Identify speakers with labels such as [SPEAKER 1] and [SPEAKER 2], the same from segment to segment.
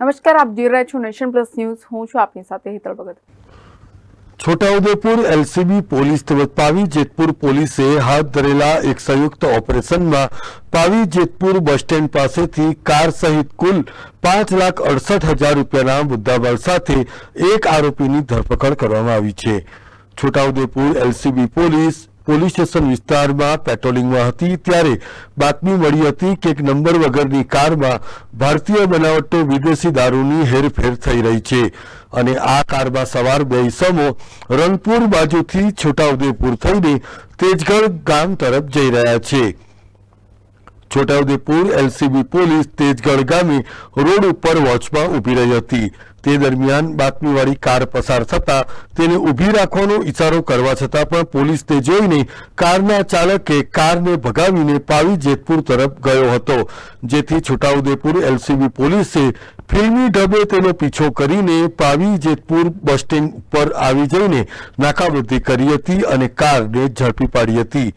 [SPEAKER 1] નમસ્કાર, આપ જોઈ રહ્યા છો નેશન પ્લસ ન્યૂઝ. હું છું આપની સાથે હેતલ ભગત.
[SPEAKER 2] છોટાઉદેપુર એલસીબી પોલીસ તેમજ પાવી જેતપુર પોલીસે હાથ ધરેલા એક સંયુક્ત ઓપરેશનમાં પાવી જેતપુર બસ સ્ટેન્ડ પાસેથી કાર સહિત કુલ પાંચ લાખ અડસઠ હજાર રૂપિયાના મુદ્દામાલ સાથે એક આરોપીની ધરપકડ કરવામાં આવી છે. Chhotaudepur LCB police police station વિસ્તારમાં પેટ્રોલિંગમાં હતી. ત્યારે બાતમી મળી હતી કે એક નંબર વગરની કારમાં ભારતીય બનાવટનો વિદેશી દારૂની હેરફેર થઈ રહી છે અને આ કારમાં સવાર બે ઇસમો રંગપુર બાજુથી છોટાઉદેપુર થઈને તેજગઢ ગામ તરફ જઈ રહ્યા છે. છોટાઉદેપુર, એલસીબી પોલીસ તેજગઢ ગામે રોડ ઉપર વોચમાં ઊભી રહી હતી. તે દરમિયાન બાતમીવાળી કાર પસાર થતા તેને ઊભી રાખવાનો ઇશારો કરવા છતાં પણ પોલીસ તે જોઈને કારના ચાલકે કારને ભગાવીને પાવી જેતપુર તરફ ગયો હતો. જેથી છોટાઉદેપુર, એલસીબી પોલીસે ફિલ્મી ઢબે તેનો પીછો કરીને પાવી જેતપુર બસ સ્ટેન્ડ ઉપર આવી જઈને નાકાબંધી કરી હતી અને કારને ઝડપી પાડી હતી.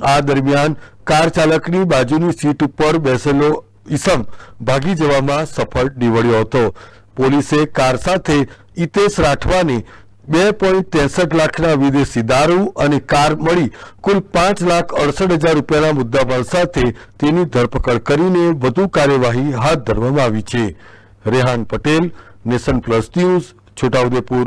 [SPEAKER 2] આ દરમિયાન કાર ચાલકની બાજુની સીટ ઉપર બેસેલો ઈસમ ભાગી જવામાં સફળ નીવડ્યો હતો. પોલીસે કાર સાથે ઇતેશ રાઠવાની બે પોઈન્ટ ત્રેસઠ લાખના વિદેશી દારૂ અને કાર મળી કુલ પાંચ લાખ અડસઠ હજાર રૂપિયાના મુદ્દામાલ સાથે તેની ધરપકડ કરીને વધુ કાર્યવાહી હાથ ધરવામાં આવી છે. Rehan Patel, nation plus news, Chhotaudepur.